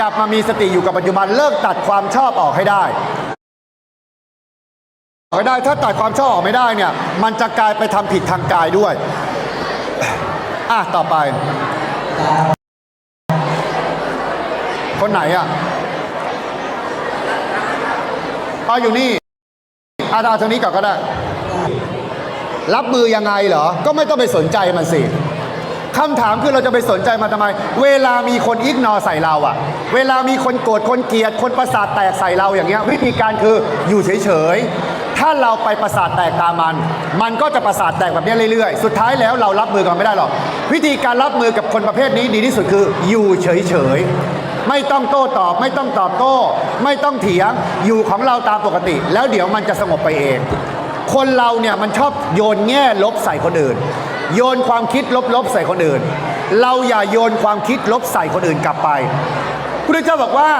กลับมามีสติอยู่กับปัจจุบันเลิกตัดความชอบออกให้ได้ออกได้ถ้าตัดความชอบออกไม่ได้เนี่ย มันจะกลายไปทำผิดทางกายด้วย อะ ต่อไป คนไหนอะเอาอยู่นี่อาเอาทานี้ก่อนก็ได้ รับมือยังไงเหรอ ก็ไม่ต้องไปสนใจมันสิ คำถามคือเราจะไปสนใจมันทำไม เวลามีคนอิกนอใส่เราอะเวลามีคนโกรธคนเกลียด คนประสาทแตกใส่เราอย่างเงี้ยวิธีการคืออยู่เฉยๆถ้าเราไปประสาทแตกตามมัน มันก็จะประสาทแตกแบบนี้เรื่อยๆ สุดท้ายแล้วเรารับมือกับมันไม่ได้หรอกวิธีการรับมือกับคนประเภทนี้ดีที่สุดคืออยู่เฉยๆไม่ต้องโต้ตอบ ไม่ต้องตอบโต้ ไม่ต้องเถียงอยู่ของเราตามปกติ แล้วเดี๋ยวมันจะสงบไปเอง คนเราเนี่ยมันชอบโยนแง่ลบใส่คนอื่น โยนความคิดลบๆใส่คนอื่น เราอย่าโยนความคิดลบใส่คนอื่นกลับไปพุทธเจ้าบอกว่า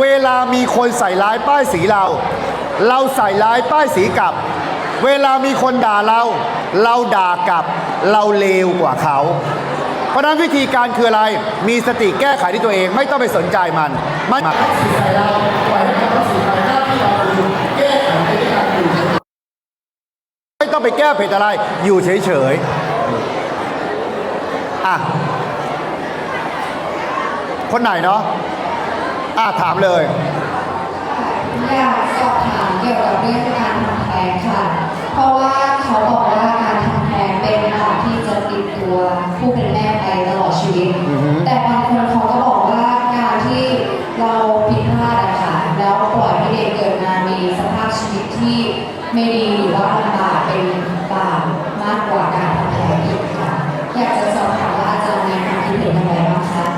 เวลามีคนใส่ร้ายป้ายสีเรา เราใส่ร้ายป้ายสีกลับ เวลามีคนด่าเรา เราด่ากลับ เราเลวกว่าเขา เพราะนั้นวิธีการคืออะไรมีสติแก้ไขที่ตัวเองไม่ต้องไปสนใจมันมันใส่เราปล่อยให้เขาสีไปหน้าที่เราแก้ไขในการอยู่เฉยไม่ต้องไปแก้เผ็ดอะไรอยู่เฉยๆ อะ คนไหนเนาะอะถามเลย อยากสอบถามเกี่ยวกับเรื่องการทำแท้งค่ะ เพราะว่าเขาบอกว่าการทำแท้งเป็นบาปที่จะติดตัวผู้เป็น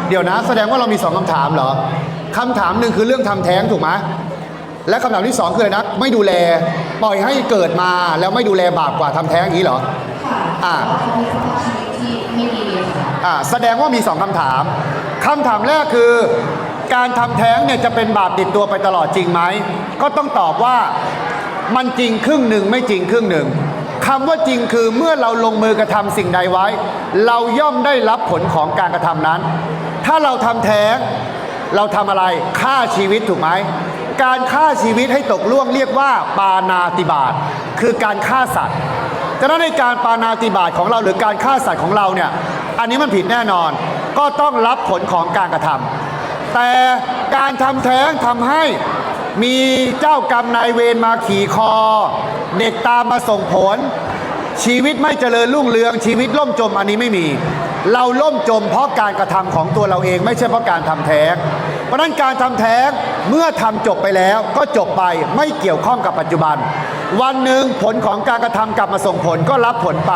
เดี๋ยวนะ แสดงว่าเรามีสองคำถามเหรอคำถามหนึ่งคือเรื่องทำแท้งถูกไหมและคำถามที่สองคืออะไรนะไม่ดูแลปล่อยให้เกิดมาแล้วไม่ดูแลบาปกว่าทำแท้งอย่างนี้เหรอค่ะอ่าเพราะว่าเขามีสภาพชีวิตที่ไม่ดีค่ะอ่าแสดงว่ามีสองคำถามคำถามแรกคือการทำแท้งเนี่ยจะเป็นบาปติดตัวไปตลอดจริงไหมก็ต้องตอบว่ามันจริงครึ่งหนึ่งไม่จริงครึ่งหนึ่งคำว่าจริงคือเมื่อเราลงมือกระทำสิ่งใดไว้ เราย่อมได้รับผลของการกระทำนั้น ถ้าเราทำแท้ง เราทำอะไรฆ่าชีวิตถูกไหม การฆ่าชีวิตให้ตกล่วงเรียกว่า ปานาติบาตคือการฆ่าสัตว์ฉะนั้นในการปานาติบาตของเราหรือการฆ่าสัตว์ของเราเนี่ยอันนี้มันผิดแน่นอน ก็ต้องรับผลของการกระทำแต่การทำแท้งทำให้มีเจ้ากรรมนายเวรมาขี่คอ เด็กตามมาส่งผล ชีวิตไม่เจริญรุ่งเรืองชีวิตล่มจมอันนี้ไม่มี เราล่มจมเพราะการกระทำของตัวเราเองไม่ใช่เพราะการทำแท้ง เพราะนั้นการทำแท้งเมื่อทำจบไปแล้วก็จบไปไม่เกี่ยวข้องกับปัจจุบัน วันหนึ่งผลของการกระทำกลับมาส่งผลก็รับผลไป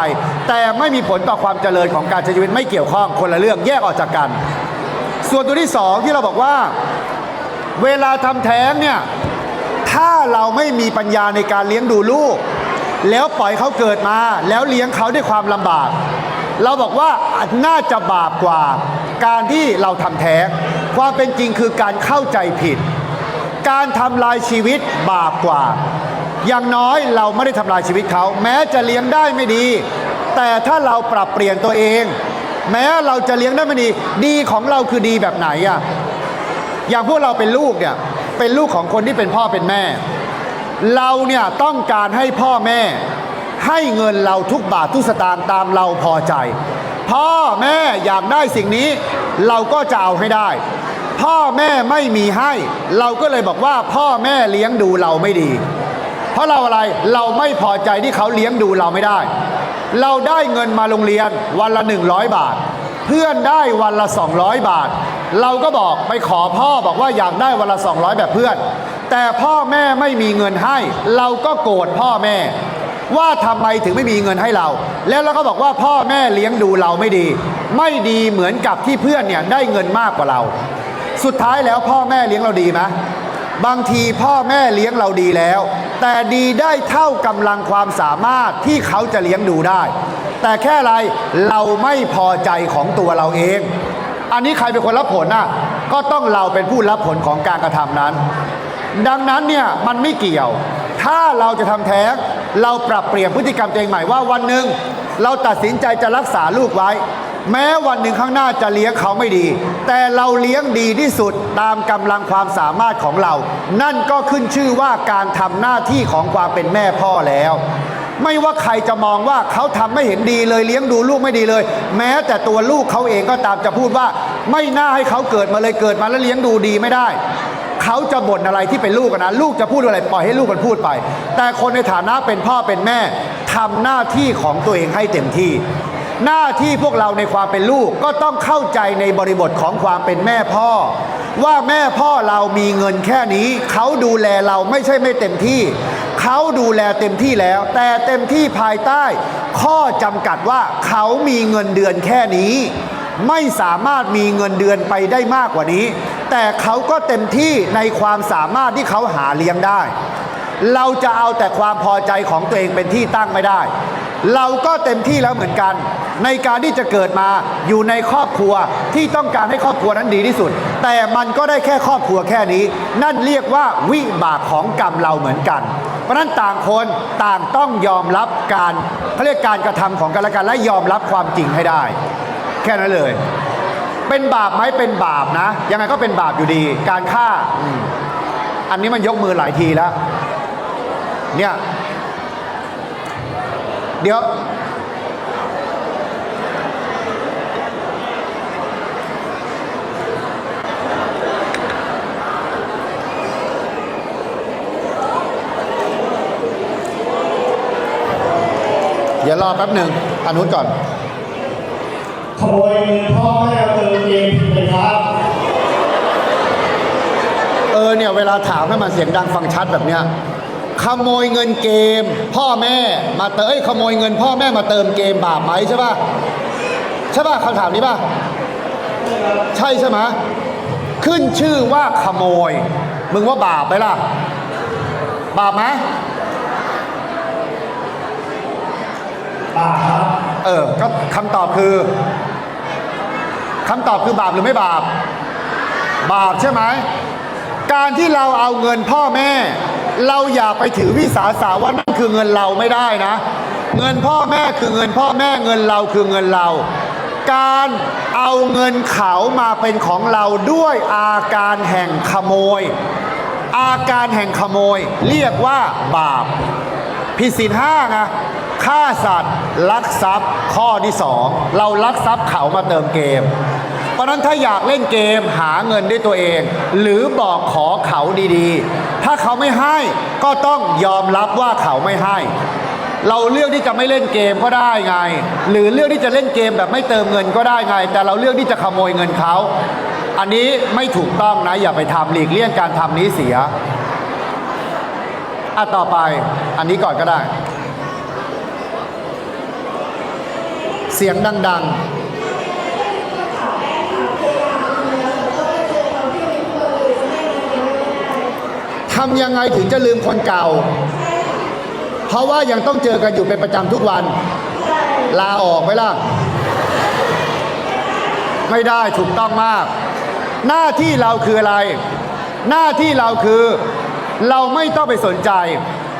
แต่ไม่มีผลต่อความเจริญของการใช้ชีวิตไม่เกี่ยวข้องคนละเรื่องแยกออกจากกัน ส่วนตัวที่สองที่เราบอกว่า เวลาทำแท้งเนี่ยถ้าเราไม่มีปัญญาในการเลี้ยงดูลูก แล้วปล่อยเขาเกิดมา แล้วเลี้ยงเขาด้วยความลำบาก เราบอกว่าน่าจะบาปกว่า การที่เราทำแท้ง ความเป็นจริงคือการเข้าใจผิด การทำลายชีวิตบาปกว่า อย่างน้อยเราไม่ได้ทำลายชีวิตเขา แม้จะเลี้ยงได้ไม่ดี แต่ถ้าเราปรับเปลี่ยนตัวเอง แม้เราจะเลี้ยงได้ไม่ดี ดีของเราคือดีแบบไหนอะอย่างพวกเราเป็นลูกเนี่ยเป็นลูกของคนที่เป็นพ่อเป็นแม่ เราเนี่ยต้องการให้พ่อแม่ ให้เงินเราทุกบาททุกสตางค์ตามเราพอใจ พ่อแม่อยากได้สิ่งนี้ เราก็จะเอาให้ได้ พ่อแม่ไม่มีให้ เราก็เลยบอกว่าพ่อแม่เลี้ยงดูเราไม่ดี เพราะเราอะไรเราไม่พอใจที่เขาเลี้ยงดูเราไม่ได้ เราได้เงินมาโรงเรียนวันละ 100 บาท เพื่อนได้วันละ 200 บาท เราก็บอกไปขอพ่อบอกว่าอยากได้วันละ 200 แบบเพื่อนแต่พ่อแม่ไม่มีเงินให้ เราก็โกรธพ่อแม่ ว่าทำไมถึงไม่มีเงินให้เรา แล้วเราก็บอกว่าพ่อแม่เลี้ยงดูเราไม่ดี ไม่ดีเหมือนกับที่เพื่อนเนี่ยได้เงินมากกว่าเรา สุดท้ายแล้วพ่อแม่เลี้ยงเราดีไหมบางทีพ่อแม่เลี้ยงเราดีแล้ว แต่ดีได้เท่ากำลังความสามารถที่เขาจะเลี้ยงดูได้ แต่แค่อะไรเราไม่พอใจของตัวเราเอง อันนี้ใครเป็นคนรับผลน่ะก็ต้องเราเป็นผู้รับผลของการกระทำนั้น ดังนั้นเนี่ยมันไม่เกี่ยว ถ้าเราจะทำแท้ง เราปรับเปลี่ยนพฤติกรรมตัวเองใหม่ว่าวันหนึ่งเราตัดสินใจจะรักษาลูกไว้ แม้วันหนึ่งข้างหน้าจะเลี้ยงเขาไม่ดี แต่เราเลี้ยงดีที่สุดตามกำลังความสามารถของเรา นั่นก็ขึ้นชื่อว่าการทำหน้าที่ของความเป็นแม่พ่อแล้ว ไม่ว่าใครจะมองว่าเขาทำไม่เห็นดีเลยเลี้ยงดูลูกไม่ดีเลย แม้แต่ตัวลูกเขาเองก็ตามจะพูดว่า ไม่น่าให้เขาเกิดมาเลยเกิดมาแล้วเลี้ยงดูดีไม่ได้ เขาจะบ่นอะไรที่เป็นลูกนะ ลูกจะพูดอะไรปล่อยให้ลูกมันพูดไป แต่คนในฐานะเป็นพ่อเป็นแม่ทำหน้าที่ของตัวเองให้เต็มที่ หน้าที่พวกเราในความเป็นลูกก็ต้องเข้าใจในบริบทของความเป็นแม่พ่อ ว่าแม่พ่อเรามีเงินแค่นี้ เขาดูแลเราไม่ใช่ไม่เต็มที่ เขาดูแลเต็มที่แล้ว แต่เต็มที่ภายใต้ ข้อจำกัดว่าเขามีเงินเดือนแค่นี้ ไม่สามารถมีเงินเดือนไปได้มากกว่านี้ แต่เขาก็เต็มที่ในความสามารถที่เขาหาเลี้ยงได้ เราจะเอาแต่ความพอใจของตัวเองเป็นที่ตั้งไม่ได้ เราก็เต็มที่แล้วเหมือนกัน ในการที่จะเกิดมาอยู่ในครอบครัวที่ต้องการให้ครอบครัวนั้นดีที่สุด แต่มันก็ได้แค่ครอบครัวแค่นี้ นั่นเรียกว่าวิบากของกรรมเราเหมือนกันเพราะนั้นต่างคนต่างต้องยอมรับการเขาเรียกการกระทำของกันและกันและยอมรับความจริงให้ได้ แค่นั้นเลย เป็นบาปไหมเป็นบาปนะ ยังไงก็เป็นบาปอยู่ดี การฆ่าอืมอันนี้มันยกมือหลายทีแล้ว เนี่ย เดี๋ยว เดี๋ยวรอแป๊บหนึ่งอนุชก่อน ขโมยเงินพ่อแม่เติมเกมผิดไหมครับเออเนี่ยเวลาถามให้มันเสียงดังฟังชัดแบบเนี้ยขโมยเงินเกม พ่อแม่มาเติมเอ้ยขโมยเงินพ่อแม่มาเติมเกมบาปไหมใช่ป่ะใช่ป่ะคำถามนี้ป่ะใช่ใช่ไหมขึ้นชื่อว่าขโมย มึงว่าบาปไหมล่ะ บาปไหมบาปครับเออก็คำตอบคือ คำตอบคือบาปหรือไม่บาป บาปใช่ไหม การที่เราเอาเงินพ่อแม่ เราอย่าไปถือวิสาสะว่านั่นคือเงินเราไม่ได้นะ เงินพ่อแม่คือเงินพ่อแม่เงินเราคือเงินเรา การเอาเงินเขามาเป็นของเราด้วยอาการแห่งขโมย อาการแห่งขโมย เรียกว่าบาปผิดศีลห้าไง ฆ่าสัตว์ลักทรัพย์ ข้อที่สองเราลักทรัพย์เขามาเติมเกม เพราะฉะนั้นถ้าอยากเล่นเกมหาเงินด้วยตัวเอง หรือบอกขอเขาดีๆ ถ้าเขาไม่ให้ก็ต้องยอมรับว่าเขาไม่ให้ เราเลือกที่จะไม่เล่นเกมก็ได้ไง หรือเลือกที่จะเล่นเกมแบบไม่เติมเงินก็ได้ไง แต่เราเลือกที่จะขโมยเงินเขาอันนี้ไม่ถูกต้องนะอย่าไปทำหลีกเลี่ยงการทำนี้เสียอะต่อไปอันนี้ก่อนก็ได้ เสียงดัง ๆทำยังไงถึงจะลืมคนเก่า เพราะว่ายังต้องเจอกันอยู่เป็นประจำทุกวัน ลาออกไหมล่ะ ไม่ได้ถูกต้องมาก หน้าที่เราคืออะไร หน้าที่เราคือ เราไม่ต้องไปสนใจ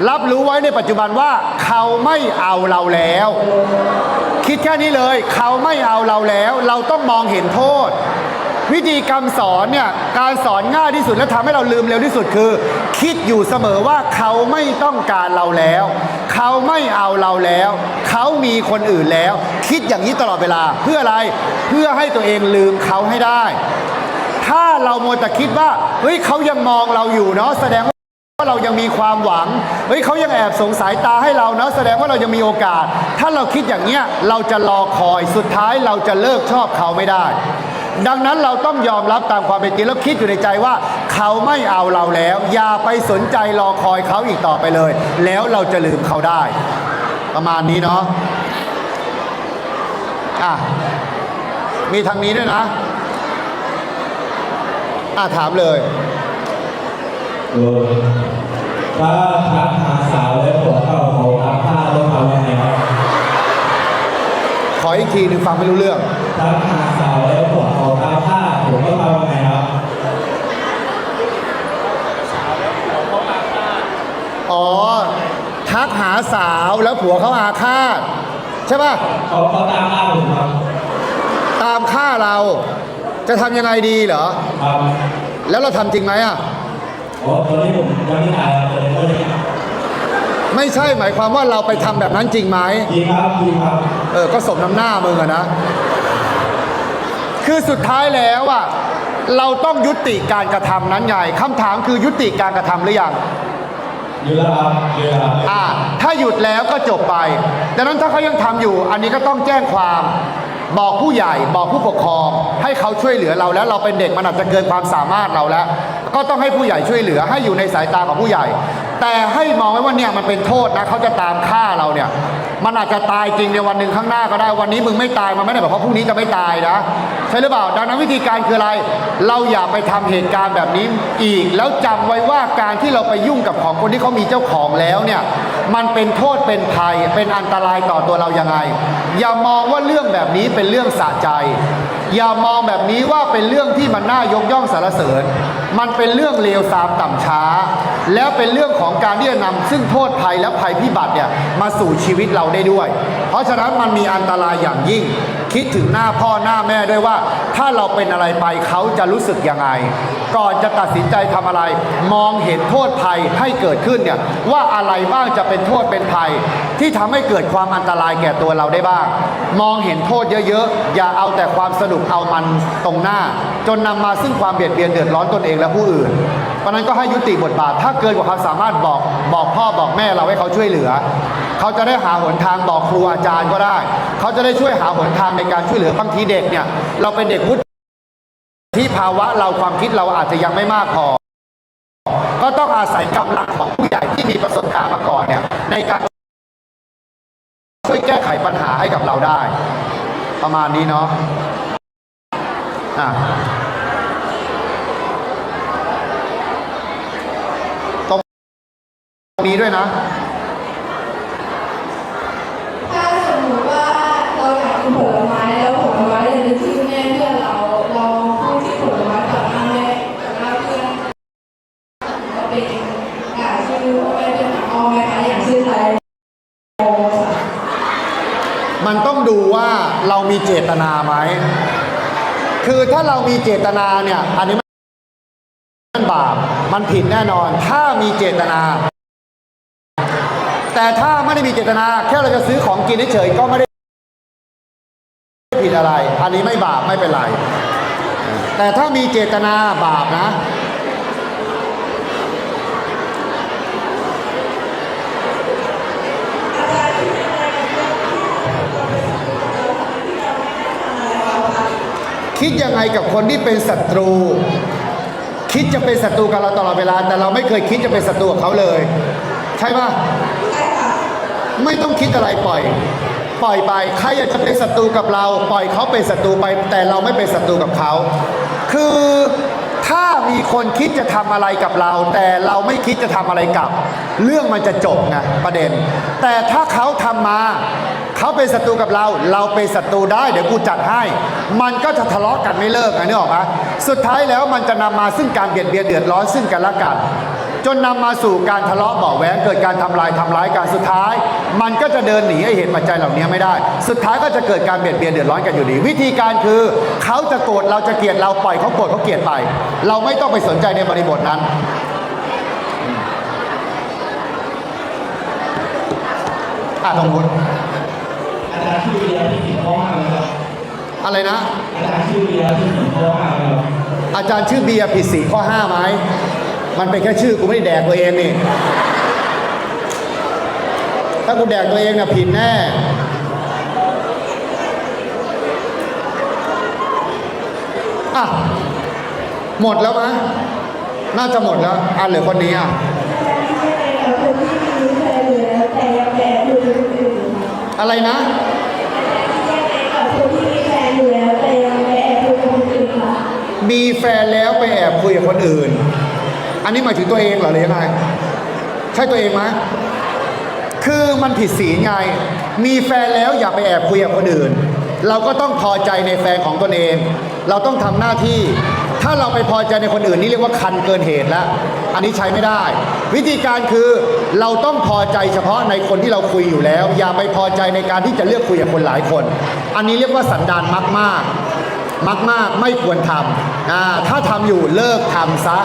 รับรู้ไว้ในปัจจุบันว่าเขาไม่เอาเราแล้ว คิดแค่นี้เลย เขาไม่เอาเราแล้ว เราต้องมองเห็นโทษ วิธีกรรมสอนเนี่ยการสอนง่ายที่สุดและทำให้เราลืมเร็วที่สุดคือ คิดอยู่เสมอว่าเขาไม่ต้องการเราแล้ว เขาไม่เอาเราแล้ว เขามีคนอื่นแล้ว คิดอย่างนี้ตลอดเวลาเพื่ออะไรเพื่อให้ตัวเองลืมเขาให้ได้ ถ้าเราโมวแต่คิดว่าเฮ้ยเขายังมองเราอยู่เนาะแสดงว่า ว่าเรายังมีความหวัง เฮ้ยเขายังแอบสงสายตาให้เรานะแสดงว่าเรายังมีโอกาส ถ้าเราคิดอย่างเนี้ยเราจะรอคอยสุดท้ายเราจะเลิกชอบเขาไม่ได้ ดังนั้นเราต้องยอมรับตามความเป็นจริงแล้วคิดอยู่ในใจว่า เขาไม่เอาเราแล้ว อย่าไปสนใจรอคอยเขาอีกต่อไปเลย แล้วเราจะลืมเขาได้ ประมาณนี้เนาะอะมีทางนี้ด้วยนะอะถามเลย เออถ้าทักหาสาวแล้วผัวเก่าเขาตามฆ่าต้องทำยังไงครับขออีกทีหนึ่งฟังไม่รู้เรื่อง ทักหาสาวแล้วผัวเขาตามฆ่าผมต้องทำยังไงครับอ๋อ ทักหาสาวแล้วผัวเขาอาฆาต ใช่ป่ะ เขาเขาตามฆ่าผมครับามฆ่าเรา จะทำยังไงดีเหรอ ครับ แล้วเราทำจริงไหมอะ อ๋อตอนนี้ผมยังไม่ตายครับตอนนี้ก็เลยไม่ใช่หมายความว่าเราไปทำแบบนั้นจริงไหมจริงครับจริงครับเออ ก็สมน้ำหน้ามึงอะนะ คือสุดท้ายแล้วอะเราต้องยุติการกระทำนั้นไงคำถามคือยุติการกระทำหรือยัง อยู่แล้วครับอยู่แล้วครับอ่า ถ้าหยุดแล้วก็จบไป ดังนั้นถ้าเขายังทำอยู่ อันนี้ก็ต้องแจ้งความ บอกผู้ใหญ่ บอกผู้ปกครอง ให้เขาช่วยเหลือเราแล้ว เราเป็นเด็กมันอาจจะเกินความสามารถเราแล้ว ก็ต้องให้ผู้ใหญ่ช่วยเหลือให้อยู่ในสายตาของผู้ใหญ่ แต่ให้มองไว้ว่าเนี่ยมันเป็นโทษนะเขาจะตามฆ่าเราเนี่ย มันอาจจะตายจริงในวันหนึ่งข้างหน้าก็ได้วันนี้มึงไม่ตายมันไม่ได้แบบว่าพรุ่งนี้จะไม่ตายนะใช่หรือเปล่าดังนั้นวิธีการคืออะไร เราอย่าไปทำเหตุการณ์แบบนี้อีก แล้วจำไว้ว่าการที่เราไปยุ่งกับของคนที่เขามีเจ้าของแล้วเนี่ยมันเป็นโทษเป็นภัยเป็นอันตรายต่อตัวเรายังไง อย่ามองว่าเรื่องแบบนี้เป็นเรื่องสะใจ อย่ามองแบบนี้ว่าเป็นเรื่องที่มันน่ายกย่องสารเสริญ มันเป็นเรื่องเลวทรามต่ำช้า แล้วเป็นเรื่องของการที่จะนำซึ่งโทษภัยและภัยพิบัติเนี่ยมาสู่ชีวิตเราได้ด้วย เพราะฉะนั้นมันมีอันตรายอย่างยิ่ง คิดถึงหน้าพ่อหน้าแม่ด้วยว่า ถ้าเราเป็นอะไรไปเขาจะรู้สึกยังไง ก่อนจะตัดสินใจทำอะไร มองเห็นโทษภัยให้เกิดขึ้นเนี่ยว่าอะไรบ้างจะเป็นโทษเป็นภัย ที่ทำให้เกิดความอันตรายแก่ตัวเราได้บ้าง มองเห็นโทษเยอะๆ อย่าเอาแต่ความสนุกเอามันตรงหน้า จนนำมาซึ่งความเบียดเบียนเดือดร้อนตนเองและผู้อื่นเพราะฉะนั้นก็ให้ยุติบทบาท ถ้าเกินกว่าความสามารถบอกบอกพ่อบอกแม่เราให้เขาช่วยเหลือ เขาจะได้หาหนทางบอกครูอาจารย์ก็ได้ เขาจะได้ช่วยหาหนทางในการช่วยเหลือบางทีเด็กเนี่ย เราเป็นเด็กวุฒิที่ภาวะเราความคิดเราอาจจะยังไม่มากพอ ก็ต้องอาศัยกำลังของผู้ใหญ่ที่มีประสบการณ์มาก่อนเนี่ยในการช่วยแก้ไขปัญหาให้กับเราได้ ประมาณนี้เนาะอะตรงนี้ด้วยนะ ถ้าสมมติว่าเราอยากกิน ผลไม้แล้วผลไม้เรียนชื่อแม่เพื่อนเรา เราพูดที่ผลไม้ต่อหน้าแม่ต่อหน้าเพื่อนก็เป็นอ่าชื่อพ่อแม่เพื่อนของพ่อแม่คะอย่างชื่อไทยโอมันต้องดูว่าเรามีเจตนาไหม คือถ้าเรามีเจตนาเนี่ย อันนี้มันบาป มันผิดแน่นอน ถ้ามีเจตนา แต่ถ้าไม่ได้มีเจตนา แค่เราจะซื้อของกินเฉยก็ไม่ได้ ผิดอะไร อันนี้ไม่บาปไม่เป็นไร แต่ถ้ามีเจตนาบาปนะ คิดยังไงกับคนที่เป็นศัตรู คิดจะเป็นศัตรูกับเราตลอดเวลา แต่เราไม่เคยคิดจะเป็นศัตรูกับเขาเลย ใช่ปะไม่ต้องคิดอะไรปล่อย ปล่อยไปใครอยากจะเป็นศัตรูกับเรา ปล่อยเขาเป็นศัตรูไป แต่เราไม่เป็นศัตรูกับเขา คือถ้ามีคนคิดจะทำอะไรกับเรา แต่เราไม่คิดจะทำอะไรกลับ เรื่องมันจะจบไงประเด็น แต่ถ้าเขาทำมาเขาเป็นศัตรูกับเรา เราเป็นศัตรูได้เดี๋ยวกูจัดให้ มันก็จะทะเลาะกันไม่เลิกอันนี้ออกปะสุดท้ายแล้วมันจะนำมาซึ่งการเบียดเบียนเดือดร้อนซึ่งกันและกัน จนนำมาสู่การทะเลาะเบาแหวงเกิดการทำลายทำร้ายกันสุดท้าย มันก็จะเดินหนีไอเหตุปัจจัยเหล่านี้ไม่ได้ สุดท้ายก็จะเกิดการเบียดเบียนเดือดร้อนกันอยู่ดี วิธีการคือเขาจะโกรธเราจะเกลียดเราปล่อยเขาโกรธเขาเกลียดไป เราไม่ต้องไปสนใจในบริบทนั้นอะสมมติอาจารย์ชื่อเรียนที่สิบข้อห้าไหมครับอะไรนะ อาจารย์ชื่อเรียนที่สิบข้อห้าไหมครับอาจารย์ชื่อเบียร์ผิดสีข้อห้าไหม มันเป็นแค่ชื่อกูไม่ได้แดกตัวเองนี่ ถ้ากูแดกตัวเองน่ะผิดแน่อะหมดแล้วมะน่าจะหมดแล้วอะเหลือคนนี้อะกับคนที่มีแฟนอยู่แล้วแต่ยังแอบดูคนอื่นค่ะอะไรนะกับคนที่มีแฟนอยู่แล้วแต่ยังแอบดูคนอื่นค่ะมีแฟนแล้วไปแอบคุยกับคนอื่น อันนี้หมายถึงตัวเองเหรอหรือยังไงใช่ตัวเองไหมคือมันผิดศีลไง มีแฟนแล้วอย่าไปแอบคุยกับคนอื่น เราก็ต้องพอใจในแฟนของตนเอง เราต้องทำหน้าที่ ถ้าเราไปพอใจในคนอื่นนี่เรียกว่าคันเกินเหตุแล้ว อันนี้ใช้ไม่ได้ วิธีการคือเราต้องพอใจเฉพาะในคนที่เราคุยอยู่แล้ว อย่าไปพอใจในการที่จะเลือกคุยกับคนหลายคน อันนี้เรียกว่าสันดานมากๆมากๆไม่ควรทำถ้าทำอยู่เลิกทำซะ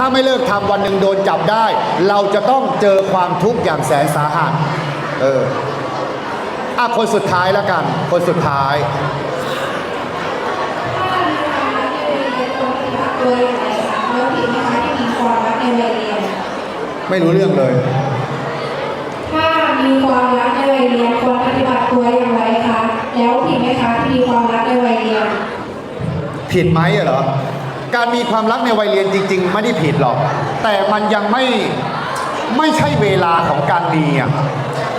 ถ้าไม่เลิกทำวันหนึ่งโดนจับได้ เราจะต้องเจอความทุกข์อย่างแสนสาหัสเอออะคนสุดท้ายแล้วกัน คนสุดท้ายถ้ามีความรักในวัยเรียนควรปฏิบัติตัวอย่างไรคะแล้วผิดไหมคะที่มีความรักในวัยเรียนไม่รู้เรื่องเลย ถ้ามีความรักในวัยเรียนควรปฏิบัติตัวอย่างไรคะ แล้วผิดไหมคะที่มีความรักในวัยเรียน ผิดไหมอะเหรอการ มีความรักในวัยเรียนจริง ๆ ไม่ได้ผิดหรอก แต่มันยังไม่ไม่ใช่เวลาของการมีอะ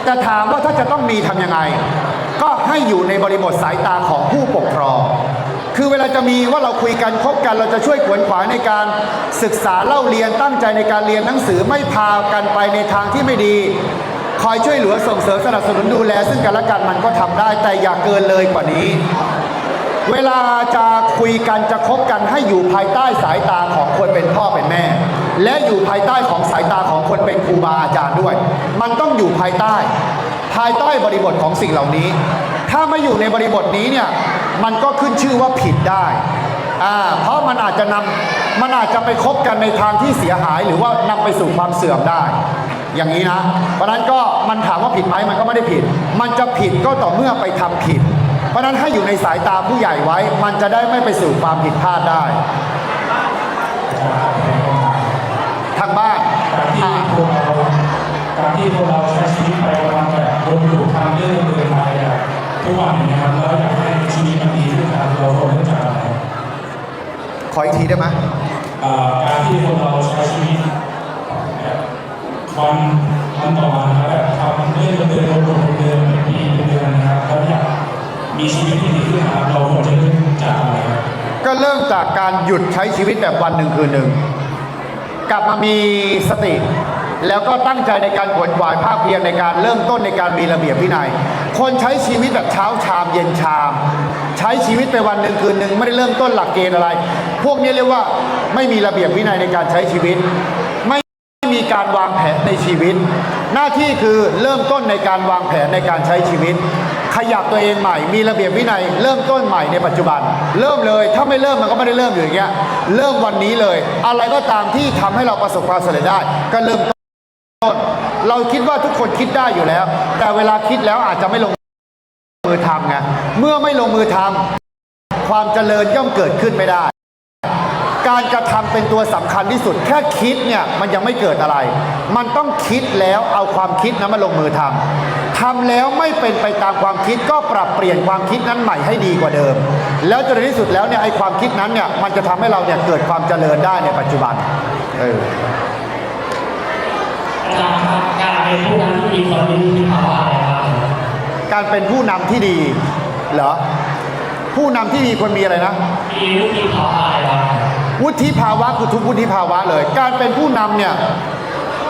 แต่ถามว่าถ้าจะต้องมีทำยังไง ก็ให้อยู่ในบริบทสายตาของผู้ปกครอง คือเวลาจะมีว่าเราคุยกันคบกัน เราจะช่วยขวนขวายในการศึกษาเล่าเรียนตั้งใจในการเรียนหนังสือไม่พากันไปในทางที่ไม่ดีคอยช่วยเหลือส่งเสริมสนับสนุนดูแล ซึ่งกันและกันมันก็ทำได้แต่อย่าเกินเลยกว่านี้ เวลาจะคุยกันจะคบกันให้อยู่ภายใต้สายตาของคนเป็นพ่อเป็นแม่ และอยู่ภายใต้ของสายตาของคนเป็นครูบาอาจารย์ด้วย มันต้องอยู่ภายใต้ ภายใต้บริบทของสิ่งเหล่านี้ ถ้าไม่อยู่ในบริบทนี้เนี่ยมันก็ขึ้นชื่อว่าผิดได้อ่าเพราะมันอาจจะนำมันอาจจะไปคบกันในทางที่เสียหายหรือว่านำไปสู่ความเสื่อมได้ อย่างนี้นะ เพราะฉะนั้นก็มันถามว่าผิดไหมมันก็ไม่ได้ผิด มันจะผิดก็ต่อเมื่อไปทำผิด เพราะฉะนั้นให้อยู่ในสายตาผู้ใหญ่ไว้ มันจะได้ไม่ไปสู่ความผิดพลาดได้ ทางบ้านการที่อะพวกเราการที่พวกเราใช้ชีวิตไปวันๆแบบโดนถูกทำเรื่องเดินไปอะทุกวันอย่างเงี้ยครับแล้วอยากให้ชีวิตมันดีขึ้นครับเราควรเริ่มจากอะไรขออีกทีได้ไหมเอ่อการที่พวกเราใช้ชีวิตแบบวันวันต่อวันแล้วแบบทำเรื่องเดินๆโดนๆเดินๆเป็นปีเป็น มีชีวิตที่ดีขึ้นครับเราควรจะเริ่มจากอะไรครับก็เริ่มจากการหยุดใช้ชีวิตแบบวันหนึ่งคืนหนึ่ง กลับมามีสติ แล้วก็ตั้งใจในการขวนขวายภาคเพียรในการเริ่มต้นในการมีระเบียบวินัย คนใช้ชีวิตแบบเช้าชามเย็นชาม ใช้ชีวิตไปวันหนึ่งคืนหนึ่งไม่ได้เริ่มต้นหลักเกณฑ์อะไร พวกนี้เรียกว่าไม่มีระเบียบวินัยในการใช้ชีวิต ไม่มีการวางแผนในชีวิต หน้าที่คือเริ่มต้นในการวางแผนในการใช้ชีวิต ยับตัวเองใหม่ มีระเบียบวินัย เริ่มต้นใหม่ในปัจจุบัน เริ่มเลย ถ้าไม่เริ่มมันก็ไม่ได้เริ่มอยู่อย่างเงี้ย เริ่มวันนี้เลย อะไรก็ตามที่ทำให้เราประสบความสำเร็จได้ ก็เริ่มต้น เราคิดว่าทุกคนคิดได้อยู่แล้ว แต่เวลาคิดแล้วอาจจะไม่ลงมือทำไง เมื่อไม่ลงมือทำความเจริญย่อมเกิดขึ้นไม่ได้ การกระทำเป็นตัวสำคัญที่สุด แค่คิดเนี่ยมันยังไม่เกิดอะไร มันต้องคิดแล้วเอาความคิดนั้นมาลงมือทำทำแล้วไม่เป็นไปตามความคิดก็ปรับเปลี่ยนความคิดนั้นใหม่ให้ดีกว่าเดิม แล้วจนในที่สุดแล้วเนี่ยไอ้ความคิดนั้นเนี่ยมันจะทำให้เราเนี่ยเกิดความเจริญได้ในปัจจุบันเอออาจารย์ครับการเป็นผู้นำที่ดีควรมีวุฒิภาวะอะไรบ้างครับการเป็นผู้นำที่ดีเหรอผู้นำที่ดีควรมีอะไรนะมีวุฒิภาวะอะไรบ้างครับ วุฒิภาวะคือทุกวุฒิภาวะเลย การเป็นผู้นำเนี่ย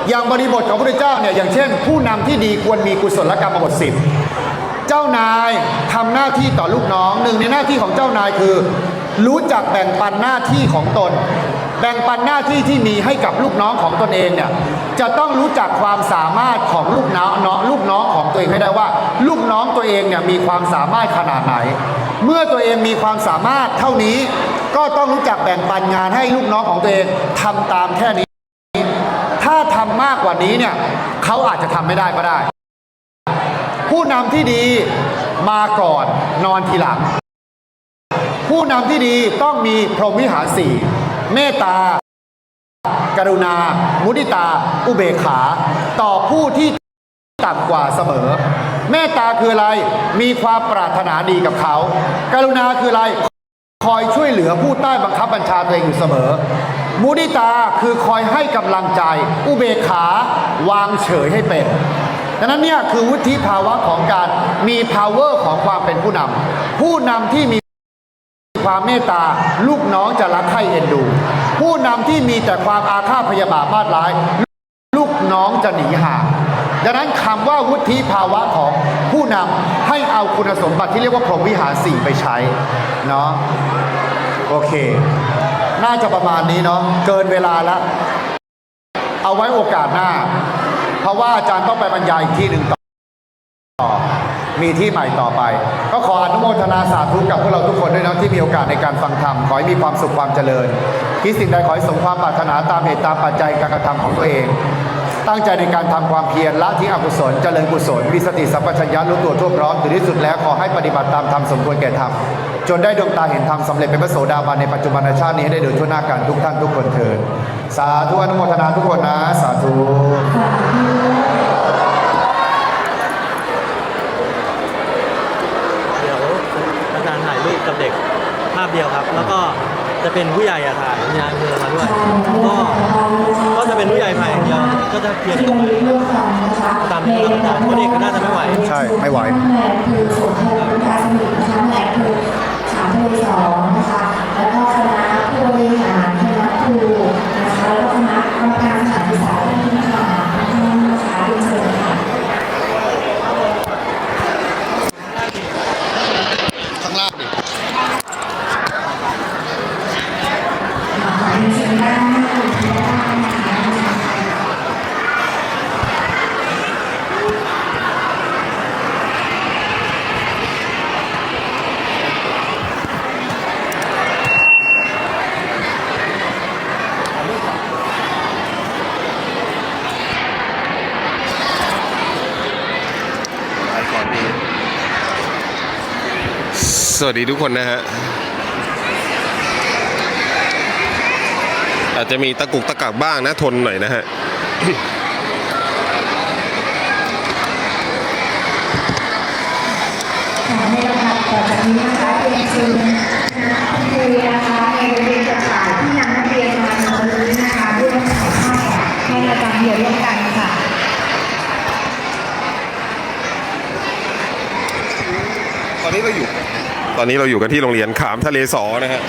อย่างบริบทของพระเจ้าเนี่ยอย่างเช่น ผู้นำที่ดีควรมีกุศลกรรมบทสิบเจ้านายทำหน้าที่ต่อลูกน้องหนึ่งในหน้าที่ของเจ้านายคือ รู้จักแบ่งปันหน้าที่ของตน แบ่งปันหน้าที่ที่มีให้กับลูกน้องของตนเองเนี่ยจะต้องรู้จักความสามารถของลูกน้องลูกน้องของตัวเองให้ได้ว่า ลูกน้องตัวเองเนี่ยมีความสามารถขนาดไหน เมื่อตัวเองมีความสามารถเท่านี้ ก็ต้องรู้จักแบ่งปันงานให้ลูกน้องของตัวเองทำตามแค่นี้ ถ้าทำมากกว่านี้เนี่ยเขาอาจจะทำไม่ได้ก็ได้ ผู้นำที่ดีมาก่อนนอนทีหลัง ผู้นำที่ดีต้องมีพรหมวิหารสี่เมตตาการุณา มุทิตา อุเบกขา ต่อผู้ที่ต่ำกว่าเสมอ เมตตาคืออะไร มีความปรารถนาดีกับเขา การุณาคืออะไร คอยช่วยเหลือผู้ใต้บังคับบัญชาตัวเองอยู่เสมอ มุทิตาคือคอยให้กำลังใจ อุเบกขาวางเฉยให้เป็นดังนั้นเนี่ยคือวุฒิภาวะของการมี power ของความเป็นผู้นำผู้นำที่มีความเมตตาลูกน้องจะรักใคร่เอ็นดู ผู้นำที่มีแต่ความอาฆาตพยาบาทมาดร้าย ลูกน้องจะหนีห่าง ดังนั้นคำว่าวุฒิภาวะของผู้นำให้เอาคุณสมบัติที่เรียกว่าพรหมวิหารสี่ไปใช้เนาะโอเค น่าจะประมาณนี้เนาะเกินเวลาแล้วเอาไว้โอกาสหน้า เพราะว่าอาจารย์ต้องไปบรรยายอีกที่หนึ่งต่อมีที่ใหม่ต่อไป ก็ขออนุโมทนาสาธุกับพวกเราทุกคนด้วยนะที่มีโอกาสในการฟังธรรม ขอให้มีความสุขความเจริญคิดสิ่งใดขอให้สมความปรารถนาตามเหตุตามปัจจัยการกระทำของตัวเอง ตั้งใจในการทำความเพียรละทิ้งอกุศลเจริญกุศลมีสติสัมปชัญญะรู้ตัวทั่วพร้อมถึงที่สุดแล้วขอให้ปฏิบัติตามธรรมสมควรแก่ธรรมจนได้ดวงตาเห็นธรรมสำเร็จเป็นพระโสดาบันในปัจจุบันชาตินี้ให้ได้โดยทั่วหน้ากันทุกท่านทุกคนเถิดสาธุอนุโมทนาทุกคนนะ สาธุเดี๋ยวอาจารย์ถ่ายรูปกับเด็กภาพเดียวครับ แล้วก็จะเป็นผู้ใหญ่อะถ่ายมีนายอำเภอมาด้วยก็ก็ เป็นผู้ใหญ่ถ่ายอย่างเดียวก็จะเคลียร์เด็กไปตามนี้ครับเพราะเด็กก็น่าจะไม่ไหว ใช่ ไม่ไหว แหล่งคือสมพงศ์การสมุทรนะคะแหล่งคือสามทะเลสองนะคะ แล้วก็คณะผู้บริหารคณะครูนะคะ แล้วก็คณะกรรมการสถานศึกษาท่านที่ค่ะท่านนะคะเรียนเชิญค่ะ ข้างล่างดิ เรียนเชิญด้านหน้าเวทีได้นะคะ สวัสดีทุกคนนะฮะ อาจจะมีตะกุกตะกักบ้างนะทนหน่อยนะฮะค่ะในลำดับต่อจากนี้นะคะเรียนเชิญคณะครูนะคะในโรงเรียนจัดสายที่นำนักเรียนมาในวันนี้นะคะร่วมถ่ายภาพให้อาจารย์เรียนร่วมกันค่ะตอนนี้เราอยู่ ตอนนี้เราอยู่กันที่โรงเรียนขามทะเลสอนะฮะ